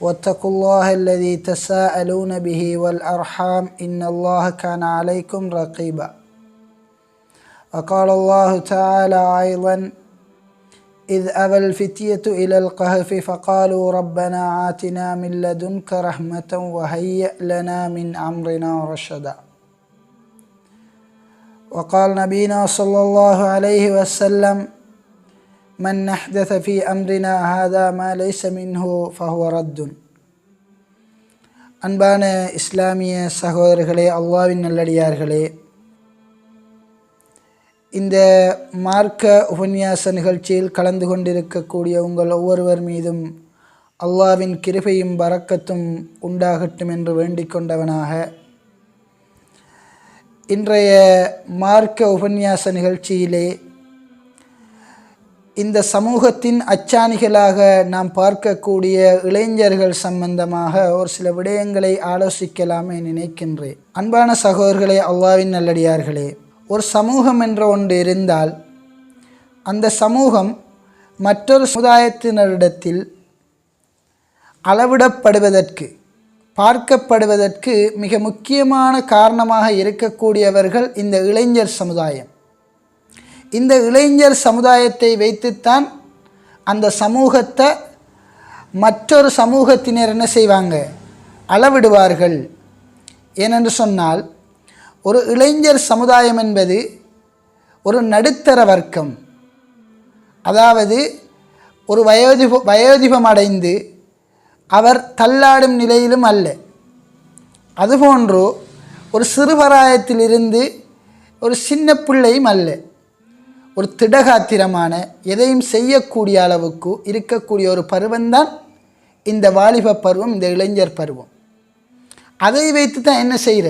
واتقوا الله الذي تساءلون به والأرحام إن الله كان عليكم رقيبا. وقال الله تعالى أيضا إذ أبى الفتية إلى القهف فقالوا ربنا آتنا من لدنك رحمة وهيئ لنا من أمرنا رشدا. وقال نبينا صلى الله عليه وسلم من أحدث في أمرنا هذا ما ليس منه فهو رد அன்பான இஸ்லாமிய சகோதரர்களே அல்லாவின் நல்லடியார்களே இந்த மார்க்க உபன்யாச நிகழ்ச்சியில் கலந்து கொண்டிருக்கக்கூடிய உங்கள் ஒவ்வொருவர் மீதும் அல்லாவின் கிருபையும் பறக்கத்தும் உண்டாகட்டும் என்று வேண்டிக் கொண்டவனாக இன்றைய மார்க்க உபன்யாச நிகழ்ச்சியிலே இந்த சமூகத்தின் அச்சாணிகளாக நாம் பார்க்கக்கூடிய இளைஞர்கள் சம்பந்தமாக ஒரு சில விடயங்களை ஆலோசிக்கலாமே நினைக்கின்றேன். அன்பான சகோதரர்களே அல்லாவின் நல்லடியார்களே ஒரு சமூகம் என்ற ஒன்று இருந்தால் அந்த சமூகம் மற்றொரு சமுதாயத்தினரிடத்தில் அளவிடப்படுவதற்கு பார்க்கப்படுவதற்கு மிக முக்கியமான காரணமாக இருக்கக்கூடியவர்கள் இந்த இளைஞர் சமுதாயம். இந்த இளைஞர் சமுதாயத்தை வைத்துத்தான் அந்த சமூகத்தை மற்றொரு சமூகத்தினர் என்ன செய்வாங்க? அளவிடுவார்கள். ஏனென்று சொன்னால் ஒரு இளைஞர் சமுதாயம் என்பது ஒரு நடுத்தர வர்க்கம். அதாவது ஒரு வயோதிப வயோதிபம் அடைந்து அவர் தள்ளாடும் நிலையிலும் அல்ல. அதுபோன்று ஒரு சிறுபராயத்திலிருந்து ஒரு சின்ன பிள்ளையும் அல்ல. ஒரு திடகாத்திரமான எதையும் செய்யக்கூடிய அளவுக்கு இருக்கக்கூடிய ஒரு பருவம்தான் இந்த வாலிப பருவம் இந்த இளைஞர் பருவம். அதை வைத்து தான் என்ன செய்கிற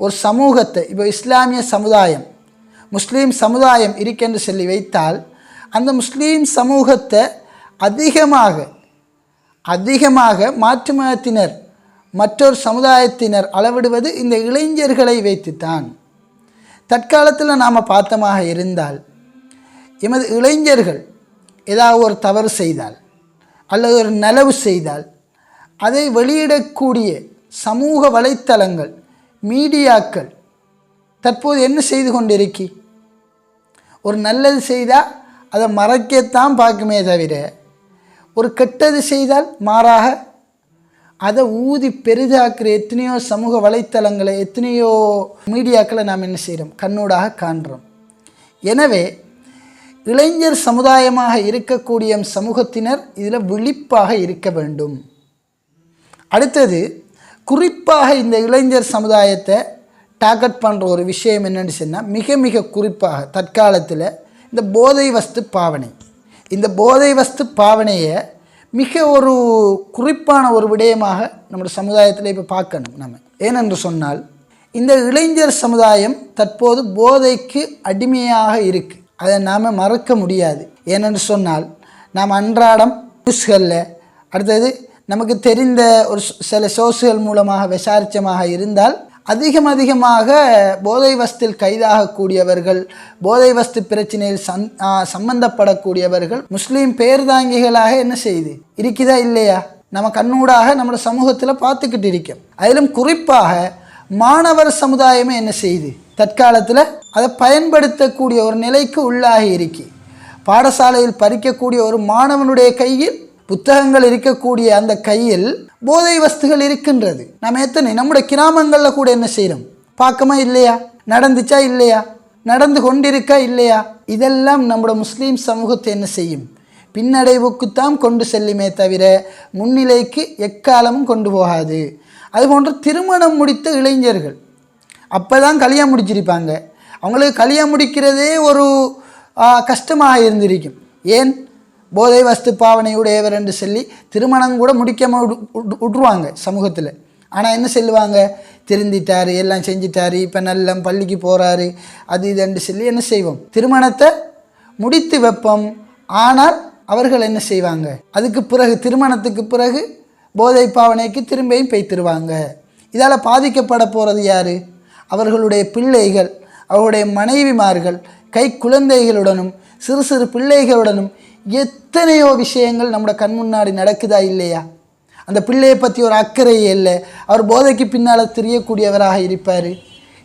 ஒரு சமூகத்தை இப்போ இஸ்லாமிய சமுதாயம் முஸ்லீம் சமுதாயம் இருக்கென்று சொல்லி வைத்தால் அந்த முஸ்லீம் சமூகத்தை அதிகமாக அதிகமாக மாற்று மதத்தினர் மற்றொரு சமுதாயத்தினர் அளவிடுவது இந்த இளைஞர்களை வைத்துத்தான். தற்காலத்தில் நாம் பார்த்தமாக இருந்தால் எமது இளைஞர்கள் ஏதாவது ஒரு தவறு செய்தால் அல்லது ஒரு நலவு செய்தால் அதை வெளியிடக்கூடிய சமூக வலைத்தளங்கள் மீடியாக்கள் தற்போது என்ன செய்து கொண்டிருக்கி? ஒரு நல்லது செய்தால் அதை மறைக்கத்தான் பார்க்குமே தவிர ஒரு கெட்டது செய்தால் மாறாக அதை ஊதி பெரிதாக்குற எத்தனையோ சமூக வலைத்தளங்களை எத்தனையோ மீடியாக்களை நாம் என்ன செய்கிறோம் கண்ணூடாக காண்றோம். எனவே இளைஞர் சமுதாயமாக இருக்கக்கூடிய சமூகத்தினர் இதில் விழிப்பாக இருக்க வேண்டும். அடுத்தது குறிப்பாக இந்த இளைஞர் சமுதாயத்தை டார்கெட் பண்ணுற ஒரு விஷயம் என்னென்னு சொன்னால் மிக மிக குறிப்பாக தற்காலத்தில் இந்த போதை வஸ்து பாவனை. இந்த போதை வஸ்து பாவனையை மிக ஒரு குறிப்பான ஒரு விடயமாக நம்முடைய சமுதாயத்தில் இப்போ பார்க்கணும் நம்ம ஏனென்று சொன்னால் இந்த இளைஞர் சமுதாயம் தற்போது போதைக்கு அடிமையாக இருக்குது அதை நாம் மறக்க முடியாது. ஏனென்று சொன்னால் நாம் அன்றாடம் நியூஸ்களில் அடுத்தது நமக்கு தெரிந்த ஒரு சில சோர்ஸுகள் மூலமாக விசாரிச்சமாக இருந்தால் அதிகம் அதிகமாக போதை வஸ்தில் கைதாகக்கூடியவர்கள் போதை வஸ்து பிரச்சனையில் சந் சம்பந்தப்படக்கூடியவர்கள் முஸ்லீம் பேர்தாங்கிகளாக என்ன செய்யுது இருக்குதா இல்லையா? நம்ம கண்ணூடாக நம்ம சமூகத்தில் பார்த்துக்கிட்டு இருக்கோம். அதிலும் குறிப்பாக மாணவர் சமுதாயமே என்ன செய்யுது தற்காலத்தில் அதை பயன்படுத்தக்கூடிய ஒரு நிலைக்கு உள்ளாகி இருக்கு. பாடசாலையில் பறிக்கக்கூடிய ஒரு மாணவனுடைய கையில் புத்தகங்கள் இருக்கக்கூடிய அந்த கையில் போதை வஸ்துகள் இருக்கின்றது. நம்ம எத்தனை? நம்முடைய கிராமங்களில் கூட என்ன செய்கிறோம் பார்க்கமா இல்லையா? நடந்துச்சா இல்லையா? நடந்து கொண்டிருக்கா இல்லையா? இதெல்லாம் நம்முடைய முஸ்லீம் சமூகத்தை என்ன செய்யும்? பின்னடைவுக்குத்தான் கொண்டு செல்லுமே தவிர முன்னிலைக்கு எக்காலமும் கொண்டு போகாது. அதுபோன்று திருமணம் முடித்த இளைஞர்கள். அப்போ தான் கல்யாணம் முடிச்சிருப்பாங்க. அவங்களுக்கு கல்யாணம் முடிக்கிறதே ஒரு கஷ்டமாக இருந்திருக்கும். ஏன்? போதை வஸ்து பாவனையுடையவர் என்று சொல்லி திருமணம் கூட முடிக்காமல் விட்ருவாங்க சமூகத்தில். ஆனால் என்ன சொல்லுவாங்க? திருந்திட்டார் எல்லாம் செஞ்சிட்டாரு இப்போ நல்ல பள்ளிக்கு போகிறாரு அது இதுன்னு சொல்லி என்ன செய்வோம்? திருமணத்தை முடித்து வைப்போம். ஆனால் அவர்கள் என்ன செய்வாங்க? அதுக்கு பிறகு திருமணத்துக்கு பிறகு போதை பாவனைக்கு திரும்பியும் பெய்த்திருவாங்க. இதால் பாதிக்கப்பட போகிறது யார்? அவர்களுடைய பிள்ளைகள் அவருடைய மனைவிமார்கள் கை குழந்தைகளுடனும் சிறு சிறு பிள்ளைகளுடனும் எத்தனையோ விஷயங்கள் நம்மளோட கண் முன்னாடி நடக்குதா இல்லையா? அந்த பிள்ளையை பற்றி ஒரு அக்கறையே இல்லை. அவர் போதைக்கு பின்னால் தெரியக்கூடியவராக இருப்பார்.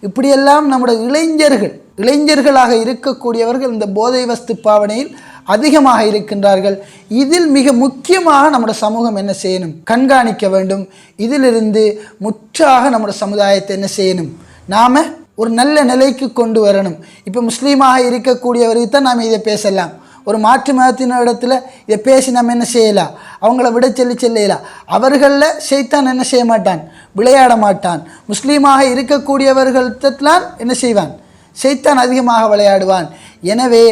இப்படியெல்லாம் நம்முடைய இளைஞர்கள் இளைஞர்களாக இருக்கக்கூடியவர்கள் இந்த போதை வஸ்து பாவனையில் அதிகமாக இருக்கின்றார்கள். இதில் மிக முக்கியமாக நம்முடைய சமூகம் என்ன செய்யணும்? கண்காணிக்க வேண்டும். இதிலிருந்து முற்றாக நம்முடைய சமுதாயத்தை என்ன செய்யணும்? நாம் ஒரு நல்ல நிலைக்கு கொண்டு வரணும். இப்போ முஸ்லீமாக இருக்கக்கூடியவருக்கு தான் நாம் இதை பேசலாம். ஒரு மாற்று மதத்தினரிடத்துல இதை பேசி நம்ம என்ன செய்யலாம்? அவங்கள விட செல்லி செல்லலாம். அவர்களில் செய்தான் என்ன செய்ய மாட்டான்? விளையாட மாட்டான். முஸ்லீமாக இருக்கக்கூடியவர்கள்தான் என்ன செய்வான்? செய்தான் அதிகமாக விளையாடுவான். எனவே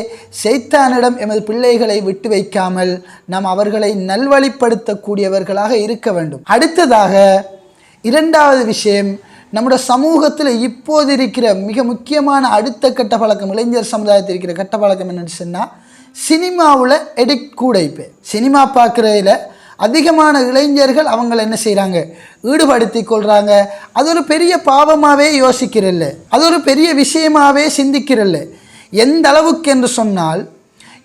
செய்தானிடம் எமது பிள்ளைகளை விட்டு வைக்காமல் நாம் அவர்களை நல்வழிப்படுத்தக்கூடியவர்களாக இருக்க வேண்டும். அடுத்ததாக இரண்டாவது விஷயம் நம்முடைய சமூகத்தில் இப்போது இருக்கிற மிக முக்கியமான அடுத்த கட்ட பழக்கம் இளைஞர் சமுதாயத்தில் இருக்கிற கட்ட பழக்கம் என்னன்னு சொன்னால் சினிமாவில் எடிட் கூட இப்போ. சினிமா பார்க்குறதுல அதிகமான இளைஞர்கள் அவங்கள என்ன செய்கிறாங்க ஈடுபடுத்தி கொள்கிறாங்க அது ஒரு பெரிய பாவமாகவே யோசிக்கிறல்ல அது ஒரு பெரிய விஷயமாகவே சிந்திக்கிறல்ல எந்த அளவுக்கு என்று சொன்னால்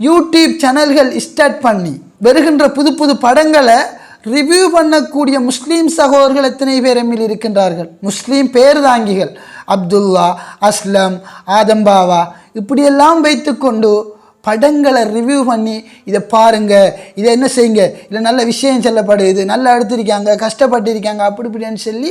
யூடியூப் சேனல்கள் ஸ்டார்ட் பண்ணி வருகின்ற புது புது படங்களை ரிவ்யூ பண்ணக்கூடிய முஸ்லீம் சகோதரர்கள் எத்தனை பேர் எம்மில் இருக்கின்றார்கள்? முஸ்லீம் பேர் தாங்கிகள் அப்துல்லா அஸ்லம் ஆதம்பாவா இப்படியெல்லாம் வைத்துக்கொண்டு படங்களை ரிவ்யூ பண்ணி இதை பாருங்கள் இதை என்ன செய்யுங்க? இல்லை நல்ல விஷயம் சொல்லப்படுது நல்லா எடுத்திருக்காங்க கஷ்டப்பட்டிருக்காங்க அப்படி இப்படின்னு சொல்லி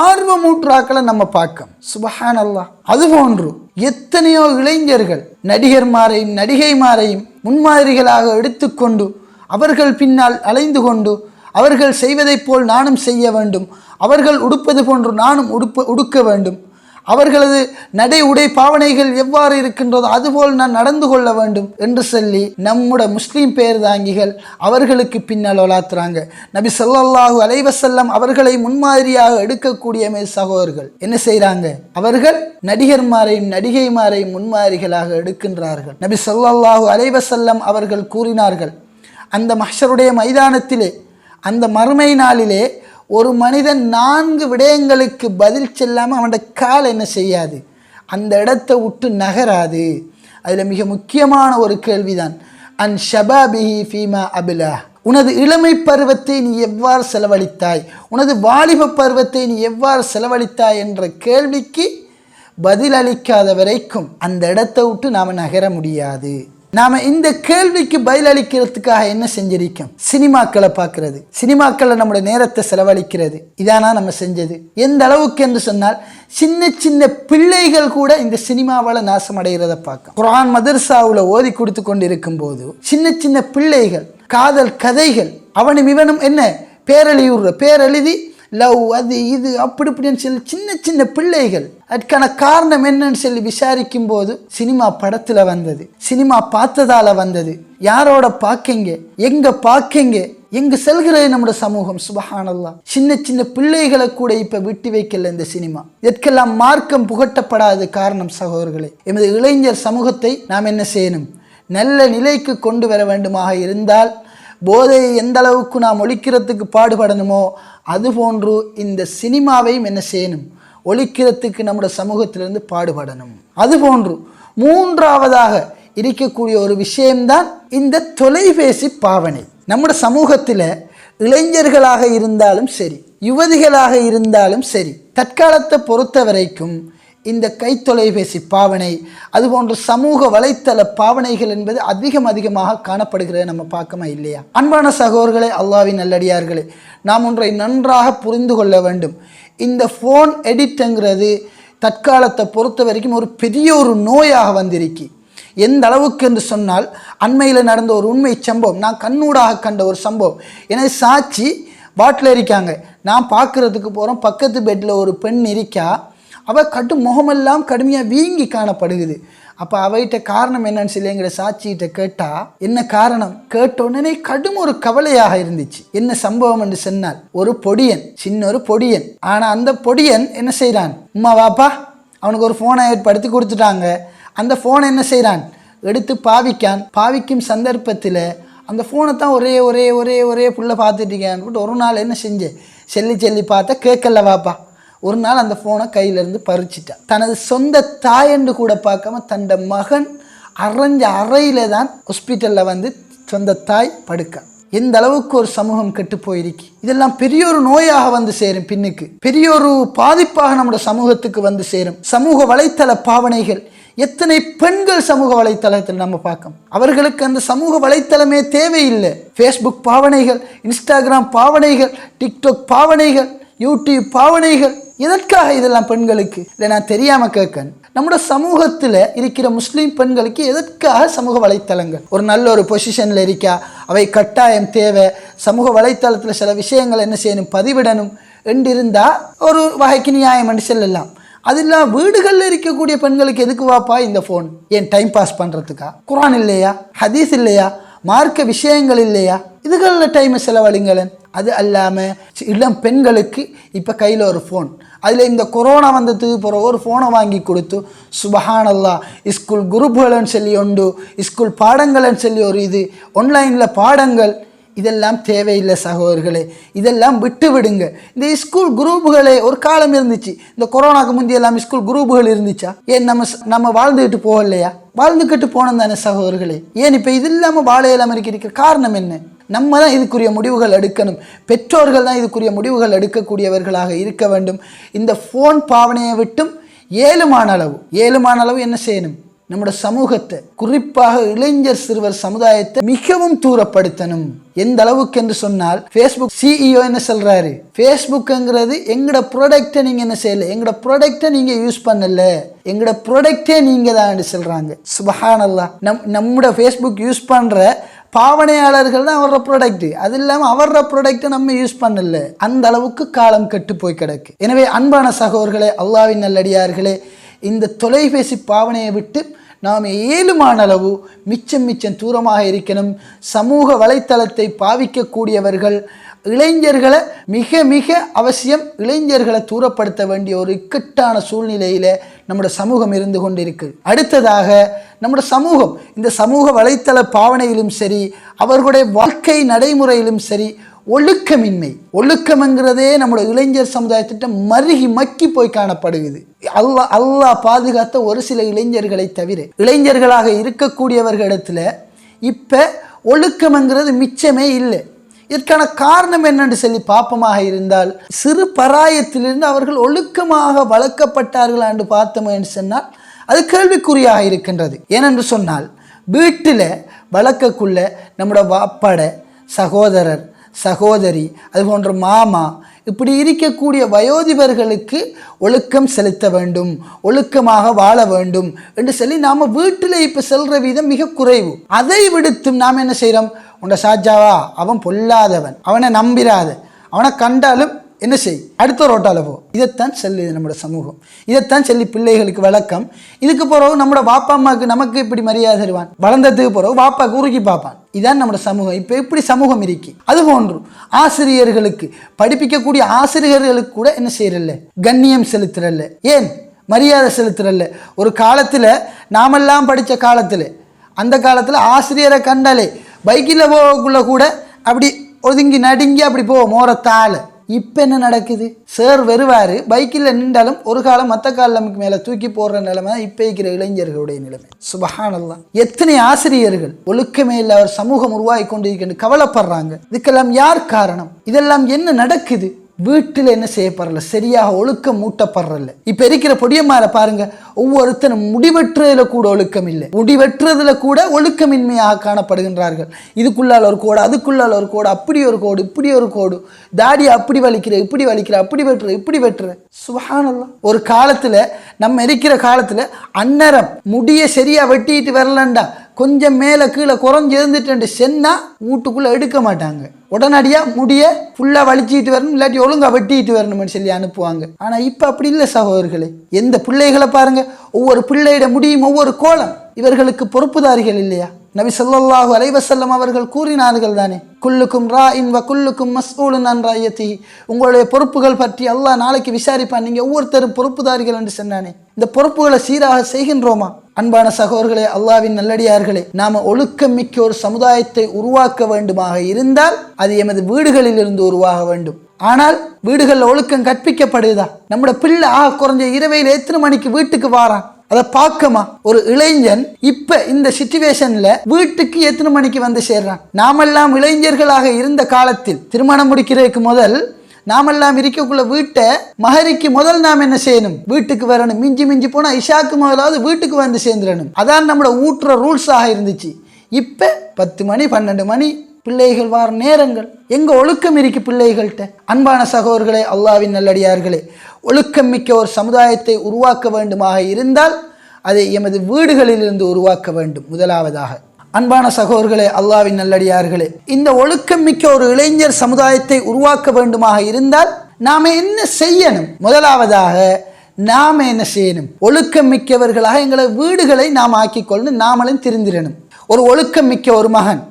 ஆர்வமூற்றாக்களை நம்ம பார்க்கோம் சுபஹான் அல்லாஹ் அது போன்று எத்தனையோ இளைஞர்கள் நடிகர்மாரையும் நடிகைமாரையும் முன்மாதிரிகளாக எடுத்துக்கொண்டு அவர்கள் பின்னால் அலைந்து கொண்டு அவர்கள் செய்வதைப் போல் நானும் செய்ய வேண்டும் அவர்கள் உடுப்பது போன்று நானும் உடுப்ப உடுக்க வேண்டும் அவர்களது நடை உடை பாவனைகள் எவ்வாறு இருக்கின்றதோ அதுபோல் நான் நடந்து கொள்ள வேண்டும் என்று சொல்லி நம்முடைய முஸ்லீம் பேர் தாங்கிகள் அவர்களுக்கு பின்னால் வளர்த்துறாங்க நபி சொல்லாஹு அலைவசல்லம் அவர்களை முன்மாதிரியாக எடுக்கக்கூடியமே சகோதரர்கள் என்ன செய்கிறாங்க அவர்கள் நடிகர்மாரையும் நடிகைமாரையும் முன்மாதிரிகளாக எடுக்கின்றார்கள். நபி சொல்லாஹு அலைவசல்லம் அவர்கள் கூறினார்கள் அந்த மஹருடைய மைதானத்திலே அந்த மறுமை நாளிலே ஒரு மனிதன் நான்கு விடயங்களுக்கு பதில் செல்லாமல் அவனோட கால் என்ன செய்யாது? அந்த இடத்தை விட்டு நகராது. அதில் மிக முக்கியமான ஒரு கேள்விதான். அன் ஷபாபிஹி ஃபீமா அபிலா. உனது இளமை பருவத்தை நீ எவ்வாறு செலவழித்தாய்? உனது வாலிப பருவத்தை நீ எவ்வாறு செலவழித்தாய் என்ற கேள்விக்கு பதிலளிக்காத வரைக்கும் அந்த இடத்தை விட்டு நாம் நகர முடியாது. நாம் இந்த கேள்விக்கு பதிலளிக்கிறதுக்காக என்ன செஞ்சிருக்கோம்? சினிமாக்களை பார்க்கறது. சினிமாக்களில் நம்முடைய நேரத்தை செலவழிக்கிறது. இதானா நம்ம செஞ்சது? எந்த அளவுக்கு என்று சொன்னால் சின்ன சின்ன பிள்ளைகள் கூட இந்த சினிமாவால் நாசமடைகிறத பார்க்க குரான் மதர்சாவில் ஓதி கொடுத்து கொண்டு இருக்கும்போது சின்ன சின்ன பிள்ளைகள் காதல் கதைகள் அவனும் இவனும் என்ன? பேரெழுதிடுற பேரெழுதி லவ் அது இது அப்படி இப்படின்னு சொல்லி சின்ன சின்ன பிள்ளைகள். அதுக்கான காரணம் என்னன்னு சொல்லி விசாரிக்கும் போது சினிமா படத்தில் வந்தது. சினிமா பார்த்ததால வந்தது. யாரோட பார்க்கீங்க எங்க பார்க்கீங்க எங்கு செல்கிறது நம்முடைய சமூகம்? சுபஹானல்லா. சின்ன சின்ன பிள்ளைகளை கூட இப்ப விட்டு வைக்கல இந்த சினிமா. இதற்கெல்லாம் மார்க்கம் புகட்டப்படாத காரணம் சகோதரர்களே. எமது இளைஞர் சமூகத்தை நாம் என்ன செய்யணும்? நல்ல நிலைக்கு கொண்டு வர வேண்டுமாக இருந்தால் போதையை எந்த அளவுக்கு நாம் ஒழிக்கிறதுக்கு பாடுபடணுமோ அதுபோன்று இந்த சினிமாவையும் என்ன செய்யணும்? ஒழிக்கிறதுக்கு நம்முடைய சமூகத்திலிருந்து பாடுபடணும். அதுபோன்று மூன்றாவதாக இருக்கக்கூடிய ஒரு விஷயம்தான் இந்த தொலைபேசி பாவனை. நம்முடைய சமூகத்தில் இளைஞர்களாக இருந்தாலும் சரி யுவதிகளாக இருந்தாலும் சரி தற்காலத்தை பொறுத்த வரைக்கும் இந்த கைத்தொலைபேசி பாவனை அதுபோன்ற சமூக வலைத்தள பாவனைகள் என்பது அதிகம் அதிகமாக காணப்படுகிறத நம்ம பார்க்கமா இல்லையா? அன்பான சகோதரர்களே அல்லாவின் நல்லடியார்களே நாம் ஒன்றை நன்றாக புரிந்து கொள்ள வேண்டும். இந்த ஃபோன் எடிட்டுங்கிறது தற்காலத்தை பொறுத்த வரைக்கும் ஒரு பெரிய ஒரு நோயாக வந்திருக்கு. எந்த அளவுக்கு என்று சொன்னால் அண்மையில் நடந்த ஒரு உண்மை சம்பவம் நான் கண்ணூடாக கண்ட ஒரு சம்பவம். எனவே சாட்சி பாட்டில் இருக்காங்க. நான் பார்க்குறதுக்கு போகிறோம் பக்கத்து பெட்டில் ஒரு பெண் இருக்கா அவள் கடும் முகமெல்லாம் கடுமையாக வீங்கி காணப்படுகுது அப்போ அவகிட்ட காரணம் என்னன்னு சொல்லி எங்கிட்ட சாட்சிகிட்ட கேட்டால் என்ன காரணம்? கேட்ட உடனே கடும் ஒரு கவலையாக இருந்துச்சு. என்ன சம்பவம் என்று சொன்னால் ஒரு பொடியன் சின்ன ஒரு பொடியன். ஆனால் அந்த பொடியன் என்ன செய்கிறான் உம்மா வாப்பா அவனுக்கு ஒரு ஃபோனை ஏற்படுத்தி கொடுத்துட்டாங்க. அந்த ஃபோனை என்ன செய்கிறான் எடுத்து பாவிக்கான். பாவிக்கும் சந்தர்ப்பத்தில் அந்த ஃபோனை தான் ஒரே ஒரே ஒரே ஒரே புள்ள பார்த்துட்டு இருக்கேன். ஒரு நாள் என்ன செஞ்சேன் செல்லி செல்லி பார்த்தா கேட்கல வாப்பா. ஒரு நாள் அந்த ஃபோனை கையிலேருந்து பறிச்சிட்டான் தனது சொந்த தாயண்டு கூட பார்க்காம தன்னோட மகன் அரைஞ்ச அறையில் தான் ஹாஸ்பிட்டலில் வந்து சொந்த தாய் படுக்க. எந்த அளவுக்கு ஒரு சமூகம் கெட்டு போயிருக்கு. இதெல்லாம் பெரிய ஒரு நோயாக வந்து சேரும் பின்னுக்கு. பெரிய ஒரு பாதிப்பாக நம்முடைய சமூகத்துக்கு வந்து சேரும். சமூக வலைத்தள பாவனைகள். எத்தனை பெண்கள் சமூக வலைத்தளத்தில் நம்ம பார்க்கோம் அவர்களுக்கு அந்த சமூக வலைத்தளமே தேவையில்லை. ஃபேஸ்புக் பாவனைகள் இன்ஸ்டாகிராம் பாவனைகள் டிக்டாக் பாவனைகள் யூடியூப் பாவனைகள் எதற்காக இதெல்லாம் பெண்களுக்கு? இல்லை நான் தெரியாமல் கேட்கேன் நம்முடைய சமூகத்தில் இருக்கிற முஸ்லீம் பெண்களுக்கு எதற்காக சமூக வலைத்தளங்கள்? ஒரு நல்ல ஒரு பொசிஷனில் இருக்கா? அவை கட்டாயம் தேவை. சமூக வலைத்தளத்தில் சில விஷயங்கள் என்ன செய்யணும்? பதிவிடணும் என்றிருந்தால் ஒரு வகைக்கு நியாயம் என்று சொல்லலாம். இல்லாமல் வீடுகளில் இருக்கக்கூடிய பெண்களுக்கு எதுக்கு வாப்பா இந்த ஃபோன் ஏன் டைம் பாஸ் பண்ணுறதுக்கா குரான் இல்லையா? ஹதீஸ் இல்லையா? மார்க்க விஷயங்கள் இல்லையா? இதுகளில் டைமை செலவழிங்களேன். அது அல்லாமல் இளம் பெண்களுக்கு இப்போ கையில் ஒரு ஃபோன் அதில் இந்த கொரோனா வந்ததுக்கு பிறகு ஒரு ஃபோனை வாங்கி கொடுத்து சுபஹானல்லா ஸ்கூல் குரூப்புகள்னு சொல்லி உண்டு ஸ்கூல் பாடங்கள்னு சொல்லி ஒரு இது ஆன்லைனில் பாடங்கள் இதெல்லாம் தேவையில்லை சகோதரர்களே. இதெல்லாம் விட்டு விடுங்க இந்த ஸ்கூல் குரூப்புகளே ஒரு காலம் இருந்துச்சு. இந்த கொரோனாக்கு முந்தைய எல்லாம் ஸ்கூல் குரூப்புகள் இருந்துச்சா? ஏன் நம்ம நம்ம வாழ்ந்துக்கிட்டு போகலையா? வாழ்ந்துக்கிட்டு போனோம் தானே சகோதரர்களே. ஏன் இப்போ இது இல்லாமல் வாழ இல்லாமல் இருக்கிற காரணம் என்ன? நம்ம தான் இதுக்குரிய முடிவுகள் எடுக்கணும். பெற்றோர்கள் தான் இதுக்குரிய முடிவுகள் எடுக்கக்கூடியவர்களாக இருக்க வேண்டும். இந்த ஃபோன் பாவனையை விட்டும் ஏழுமான அளவு. ஏழுமான அளவு என்ன செய்யணும்? நம்முடைய சமூகத்தை குறிப்பாக இளைஞர் சிறுவர் சமுதாயத்தை மிகவும் தூரப்படுத்தணும். எந்த அளவுக்கு என்று சொன்னால் ஃபேஸ்புக் சிஇஓ என்ன சொல்கிறாரு ஃபேஸ்புக்குங்கிறது எங்களோட ப்ராடக்டை நீங்கள் என்ன செய்யல? எங்களோட ப்ராடக்டை நீங்கள் யூஸ் பண்ணல. எங்களோட ப்ராடக்டே நீங்கள் தான் சொல்கிறாங்க சுபஹானல்லா. நம் நம்மளோட ஃபேஸ்புக் யூஸ் பண்ணுற பாவனையாளர்கள் தான் அவரோட ப்ராடக்ட் அது இல்லாமல் அவரோட ப்ராடக்ட்டை நம்ம யூஸ் பண்ணல. அந்த அளவுக்கு காலம் கெட்டு போய் கிடக்கு. எனவே அன்பான சகோதரர்களே அல்லாவின் நல்லடியார்களே இந்த தொலைபேசி பாவனையை விட்டு நாம் ஏழுமானளவு மிச்சம் மிச்சம் தூரமாக இருக்கணும். சமூக வலைத்தளத்தை பாவிக்கக்கூடியவர்கள் இளைஞர்களை மிக மிக அவசியம் இளைஞர்களை தூரப்படுத்த வேண்டிய ஒரு இக்கட்டான சூழ்நிலையில் நம்முடைய சமூகம் இருந்து கொண்டிருக்கு. அடுத்ததாக நம்முடைய சமூகம் இந்த சமூக வலைத்தள பாவனையிலும் சரி அவர்களுடைய வாழ்க்கை நடைமுறையிலும் சரி ஒழுக்கமின்மை. ஒழுக்கம்ங்கிறதே நம்முடைய இளைஞர் சமுதாயத்திட்ட மருகி மக்கி போய் காணப்படுகிறது. அல்லா அல்லாஹ் பாதுகாத்த ஒரு சில இளைஞர்களை தவிர இளைஞர்களாக இருக்கக்கூடியவர்களிடத்தில் இப்போ ஒழுக்கம்ங்கிறது மிச்சமே இல்லை. இதற்கான காரணம் என்னென்று சொல்லி பாப்பமாக இருந்தால் சிறு பராயத்திலிருந்து அவர்கள் ஒழுக்கமாக வளர்க்கப்பட்டார்களா என்று பார்த்தோம் என்று சொன்னால் அது கேள்விக்குறியாக இருக்கின்றது. ஏனென்று சொன்னால் வீட்டில் வளர்க்கக்குள்ள நம்முடைய வாப்பாட சகோதரர் சகோதரி அது போன்ற மாமா இப்படி இருக்கக்கூடிய வயோதிபர்களுக்கு ஒழுக்கம் செலுத்த வேண்டும் ஒழுக்கமாக வாழ வேண்டும் என்று சொல்லி நாம் வீட்டில் இப்போ செல்கிற வீதம் மிக குறைவு. அதை விடுத்தும் நாம் என்ன செய்கிறோம் உண்ட சாஜாவா அவன் பொல்லாதவன். அவனை நம்பிராத அவனை கண்டாலும் என்ன செய்? அடுத்த ரோட்டால போ. இதைத்தான் சொல்லுது நம்மளோட சமூகம். இதைத்தான் சொல்லி பிள்ளைகளுக்கு விளக்கம் இதுக்கு பிறகு நம்மளோட வாப்பா அம்மாவுக்கு நமக்கு இப்படி மரியாதை தருவான். வளர்ந்ததுக்கு பிறகு வாப்பா உருக்கி பார்ப்பான். இதான் நம்மளோட சமூகம். இப்போ இப்படி சமூகம் இருக்கு? அது போன்று ஆசிரியர்களுக்கு படிப்பிக்கக்கூடிய ஆசிரியர்களுக்கு கூட என்ன செய்யறல்ல? கண்ணியம் செலுத்துறல்ல. ஏன்? மரியாதை செலுத்துறல்ல. ஒரு காலத்தில் நாமெல்லாம் படித்த காலத்தில் அந்த காலத்தில் ஆசிரியரை கண்டாலே பைக்கில் போகக்குள்ள கூட அப்படி ஒதுங்கி நடுங்கி அப்படி போவோம். மோரத்தால். இப்போ என்ன நடக்குது? சார் வருவார் பைக்கில் நின்றாலும் ஒரு காலம் மற்ற கால் நமக்கு மேலே தூக்கி போடுற நிலைமை தான் இப்போ இருக்கிற இளைஞர்களுடைய நிலைமை. சுபஹானல்லாம் எத்தனை ஆசிரியர்கள் ஒழுக்கமே இல்லை அவர் சமூகம் உருவாகி கொண்டிருக்கின்ற கவலைப்படுறாங்க. இதுக்கெல்லாம் யார் காரணம்? இதெல்லாம் என்ன நடக்குது? வீட்டில் என்ன செய்யப்படுறல சரியாக ஒழுக்கம் மூட்டப்படுறல இப்போ இருக்கிற பொடியம்மாரை பாருங்க ஒவ்வொருத்தரும் முடிவெற்றதில் கூட ஒழுக்கம் இல்லை. முடிவெற்றதில் கூட ஒழுக்கமின்மையாக காணப்படுகின்றார்கள். இதுக்குள்ளால ஒரு கோடு அதுக்குள்ளால ஒரு கோடு அப்படி ஒரு கோடு இப்படி ஒரு கோடு. தாடி அப்படி வலிக்கிற இப்படி வலிக்கிற அப்படி வெட்டுற இப்படி வெட்டுற. சுகானல்லாம் ஒரு காலத்தில் நம்ம இருக்கிற காலத்தில் அன்னரம் முடியை சரியாக வெட்டிட்டு வரலண்டா. கொஞ்சம் மேலே கீழே குறைஞ்சி இருந்துட்டு சென்னா வீட்டுக்குள்ளே எடுக்க மாட்டாங்க. உடனடியாக முடிய ஃபுல்லாக வலிச்சிட்டு வரணும் இல்லாட்டி ஒழுங்கா வெட்டிட்டு வரணும்னு சொல்லி அனுப்புவாங்க. ஆனால் இப்போ அப்படி இல்லை சகோதரர்களே. எந்த பிள்ளைகளை பாருங்கள் ஒவ்வொரு பிள்ளையிட முடியும் ஒவ்வொரு கோலம். இவர்களுக்கு பொறுப்புதாரிகள் இல்லையா? நபி ஸல்லல்லாஹு அலைவசல்லம் அவர்கள் கூறினார்கள் தானே குல்லுக்கும் ரா இன்வ குல்லுக்கும் மஸ்ஊலுன் அன் ராயத்தி உங்களுடைய பொறுப்புகள் பற்றி அல்லாஹ் நாளைக்கு விசாரிப்பான். நீங்கள் ஒவ்வொருத்தரும் பொறுப்புதாரிகள் என்று சொன்னானே இந்த பொறுப்புகளை சீராக செய்கின்றோமா? அன்பான சகோதர்களே அல்லாவின் நல்லடியார்களே நாம் ஒழுக்கம் மிக்க ஒரு சமுதாயத்தை உருவாக்க வேண்டுமாக இருந்தால் அது எமது வீடுகளில் இருந்து உருவாக வேண்டும். ஆனால் வீடுகளில் ஒழுக்கம் கற்பிக்கப்படுதா? நம்மளோட பிள்ளை ஆ குறைஞ்ச இரவையில் எத்தனை மணிக்கு வீட்டுக்கு வாரான்? அதை பார்க்கமா? ஒரு இளைஞன் இப்ப இந்த சிச்சுவேஷன்ல வீட்டுக்கு எத்தனை மணிக்கு வந்து சேர்றான்? நாமெல்லாம் இளைஞர்களாக இருந்த காலத்தில் திருமணம் முடிக்கிறதுக்கு முதல் நாமெல்லாம் இருக்கக்குள்ள வீட்டை மகரிக்கு முதல் நாம் என்ன செய்யணும்? வீட்டுக்கு வரணும். மிஞ்சி மிஞ்சி போனா இஷாக்கு முதலாவது வீட்டுக்கு வந்து சேர்ந்துடணும். அதான் நம்மளோட ஊட்டுற ரூல்ஸாக இருந்துச்சு. இப்ப பத்து மணி பன்னெண்டு மணி பிள்ளைகள் வார நேரங்கள். எங்கே ஒழுக்கம் இருக்கு பிள்ளைகள்கிட்ட? அன்பான சகோதரர்களே அல்லாவின் நல்லடியார்களே ஒழுக்கம் மிக்க ஒரு சமுதாயத்தை உருவாக்க வேண்டுமாக இருந்தால் அதை எமது வீடுகளிலிருந்து உருவாக்க வேண்டும். முதலாவதாக அன்பான சகோதரர்களே அல்லாவின் நல்லடியார்களே இந்த ஒழுக்கம் மிக்க ஒரு இளைஞர் சமுதாயத்தை உருவாக்க வேண்டுமாக இருந்தால் நாம் என்ன செய்யணும்? முதலாவதாக நாம் என்ன செய்யணும்? ஒழுக்கம் மிக்கவர்களாக எங்களை வீடுகளை நாம் ஆக்கிக்கொள்ளணும் நாமளும் திருந்திடணும். ஒரு ஒழுக்கம் மிக்க ஒரு மகன்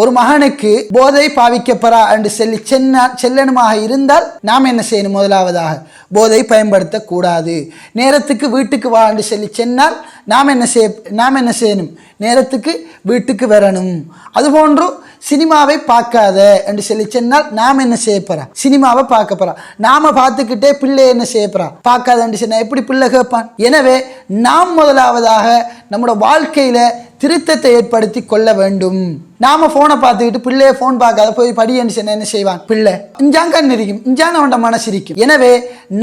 ஒரு மகனுக்கு போதை பாவிக்கப்படா என்று சொல்லி சென்ன செல்லனுமாக இருந்தால் நாம் என்ன செய்யணும் முதலாவதாக? போதை பயன்படுத்தக்கூடாது. நேரத்துக்கு வீட்டுக்கு வா என்று சொல்லி சென்னால் நாம் என்ன செய்ய நாம் என்ன செய்யணும்? நேரத்துக்கு வீட்டுக்கு வரணும். அதுபோன்று சினிமாவை பார்க்காத என்று சொல்லி சொன்னால் நாம் என்ன செய்ய சினிமாவை பார்க்க போறோம் நாம பார்த்துக்கிட்டே பிள்ளை என்ன செய்ய பார்க்காத என்று சொன்னால் எப்படி பிள்ளை கேட்பான்? எனவே நாம் முதலாவதாக நம்மளோட வாழ்க்கையில் திருத்தத்தை ஏற்படுத்தி கொள்ள வேண்டும். நாம போனை பார்த்துக்கிட்டு பிள்ளைய போன் பார்க்காத போய் படி சொன்ன என்ன செய்வான்? பிள்ளை. இஞ்சான் கண் இருக்கும் இஞ்சான் அவன் மனசு இருக்கும் எனவே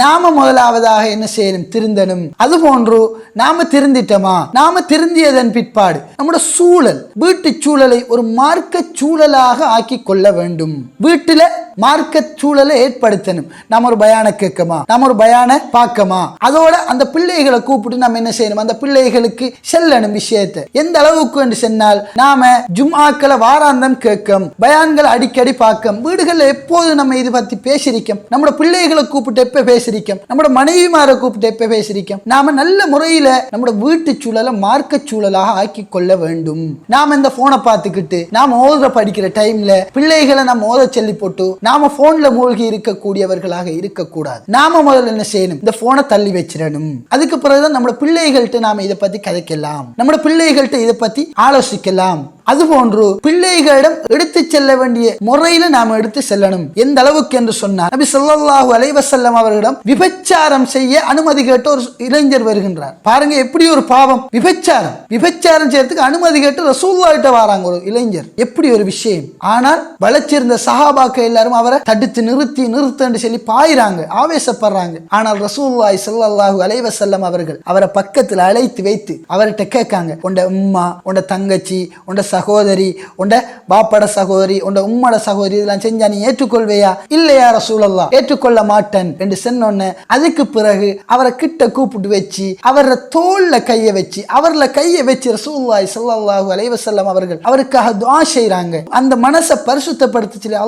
நாம முதலாவதாக என்ன செய்யணும்? திருந்தனும் அது போன்று நாம திருந்திட்டோமா? நாம திருந்தியதன் பிற்பாடு நம்முடைய சூழல் வீட்டு சூழலை ஒரு மார்க்க சூழலாக ஆக்கி கொள்ள வேண்டும். வீட்டுல மார்க்க சூழலை ஏற்படுத்தணும். நம்ம ஒரு பயான கேட்கமா? நம்ம ஒரு பயான பார்க்கமா? அதோட அந்த பிள்ளைகளை கூப்பிட்டு நம்ம என்ன செய்யணும்? அந்த பிள்ளைகளுக்கு செல்லணும் விஷயத்தை. எந்த அளவுக்கு என்று சொன்னால் நாம ஜும்ஆக்களை வாராந்தம் கேட்கும் பயான்களை அடிக்கடி பார்க்கும் வீடுகளில் எப்போது நம்ம இது பத்தி பேசிருக்கோம் நம்மளோட பிள்ளைகளை கூப்பிட்டு எப்ப பேசிருக்கோம் நம்மளோட மனைவிமாரை கூப்பிட்டு எப்ப பேசிருக்கோம் நாம நல்ல முறையில நம்மளோட வீட்டு சூழலை மார்க்க சூழலாக ஆக்கி கொள்ள வேண்டும். நாம இந்த போனை பார்த்துக்கிட்டு நாம ஓதுற படிக்கிற டைம்ல பிள்ளைகளை நம்ம ஓத சொல்லி போட்டு நாம போன்ல மூழ்கி இருக்கக்கூடியவர்களாக இருக்கக்கூடாது. நாம முதல்ல என்ன செய்யணும்? இந்த போனை தள்ளி வச்சிடணும். அதுக்கு பிறகுதான் நம்மளோட பிள்ளைகள்கிட்ட நாம இதை பத்தி கதைக்கலாம். நம்மளோட பிள்ளைகள்கிட்ட இதை பத்தி ஆலோசிக்கலாம். அதுபோன்று பிள்ளைகளிடம் எடுத்து செல்ல வேண்டிய முறையில நாம் எடுத்து செல்லணும். எந்த அளவுக்கு என்று சொன்னார் நபி சொல்லாஹு அலைவசல்லம் அவர்களிடம் விபச்சாரம் செய்ய அனுமதி கேட்ட ஒரு இளைஞர் வருகின்றார். பாருங்க எப்படி ஒரு பாவம். விபச்சாரம். விபச்சாரம் செய்யறதுக்கு அனுமதி கேட்டு ரசூல்லா கிட்ட வராங்க ஒரு இளைஞர். எப்படி ஒரு விஷயம்? ஆனால் வளர்ச்சிருந்த சஹாபாக்க எல்லாரும் அவரை தடுத்து நிறுத்தி நிறுத்தன்னு சொல்லி பாயிறாங்க ஆவேசப்படுறாங்க. ஆனால் ரசூல்லாய் சொல்லாஹு அலைவசல்லம் அவர்கள் அவரை பக்கத்தில் அழைத்து வைத்து அவர்கிட்ட கேட்காங்க உண்ட உம்மா உண்ட தங்கச்சி உண்ட சகோதரி உண்ட பாப்பட சகோதரி உண்ட உம்மட சகோதரி இதெல்லாம் செஞ்சா நீ ஏற்றுக்கொள்வையா? இல்லையா ரசூலல்லா ஏற்றுக்கொள்ள மாட்டேன் என்று சொன்னோன்ன அதுக்கு பிறகு அவரை கிட்ட கூப்பிட்டு வச்சு அவர தோல்ல கைய வச்சு அவர்ல கைய வச்சு ரசூல்லாய் சல்லாஹூ அலைவசல்லம் அவர்கள் அவருக்காக துவா செய்யறாங்க அந்த மனசை பரிசுத்தப்படுத்தி சொல்லி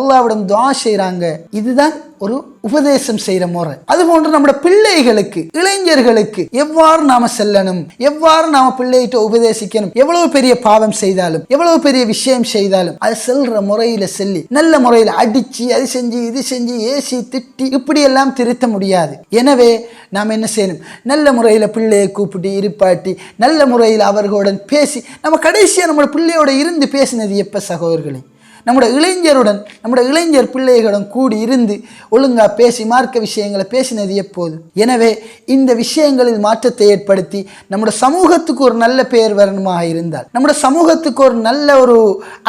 துவா செய்யறாங்க செய்றாங்க. இதுதான் ஒரு உபதேசம் செய்யற முறை. அது போன்று நம்முடைய பிள்ளைகளுக்கு இளைஞர்களுக்கு எவ்வாறு நாம செல்லணும்? எவ்வாறு நாம பிள்ளைகிட்ட உபதேசிக்கணும்? எவ்வளவு பெரிய பாவம் செய்தாலும் எவ்வளவு பெரிய விஷயம் செய்தாலும் அது செல்ற முறையில செல்லி நல்ல முறையில் அடிச்சு அது செஞ்சு இது செஞ்சு ஏசி திட்டி இப்படி எல்லாம் திருத்த முடியாது. எனவே நாம் என்ன செய்யணும்? நல்ல முறையில் பிள்ளையை கூப்பிட்டு இருப்பாட்டி நல்ல முறையில் அவர்களுடன் பேசி நம்ம கடைசியாக நம்மளோட பிள்ளையோட இருந்து பேசினது எப்போ சகோதரர்களே? நம்முடைய இளைஞருடன் நம்முடைய இளைஞர் பிள்ளைகளுடன் கூடி இருந்து ஒழுங்கா பேசி மார்க்க விஷயங்களை பேசினது எப்போது? எனவே இந்த விஷயங்களில் மாற்றத்தை ஏற்படுத்தி நம்முடைய சமூகத்துக்கு ஒரு நல்ல பெயர் வரணுமாக இருந்தால் நம்முடைய சமூகத்துக்கு ஒரு நல்ல ஒரு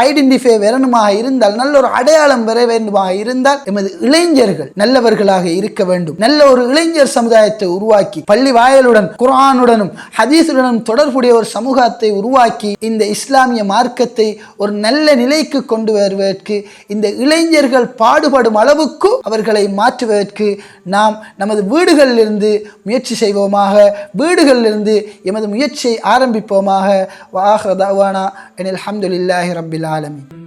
ஐடென்டிஃபை வரணுமாக இருந்தால் நல்ல ஒரு அடையாளம் பெற வேண்டுமாக இருந்தால் எமது இளைஞர்கள் நல்லவர்களாக இருக்க வேண்டும். நல்ல ஒரு இளைஞர் சமுதாயத்தை உருவாக்கி பள்ளி வாயலுடன் குரானுடனும் ஹதீஸுடனும் தொடர்புடைய ஒரு சமூகத்தை உருவாக்கி இந்த இஸ்லாமிய மார்க்கத்தை ஒரு நல்ல நிலைக்கு கொண்டு வர வருவதற்கு இந்த இளைஞர்கள் பாடுபடும் அளவுக்கு அவர்களை மாற்றுவதற்கு நாம் நமது வீடுகளிலிருந்து முயற்சி செய்வோமாக. வீடுகளிலிருந்து எமது முயற்சியை ஆரம்பிப்போமாக. வாஹதாவானா எனில் அஹமதுல்லாஹி ரபில் ஆலமின்.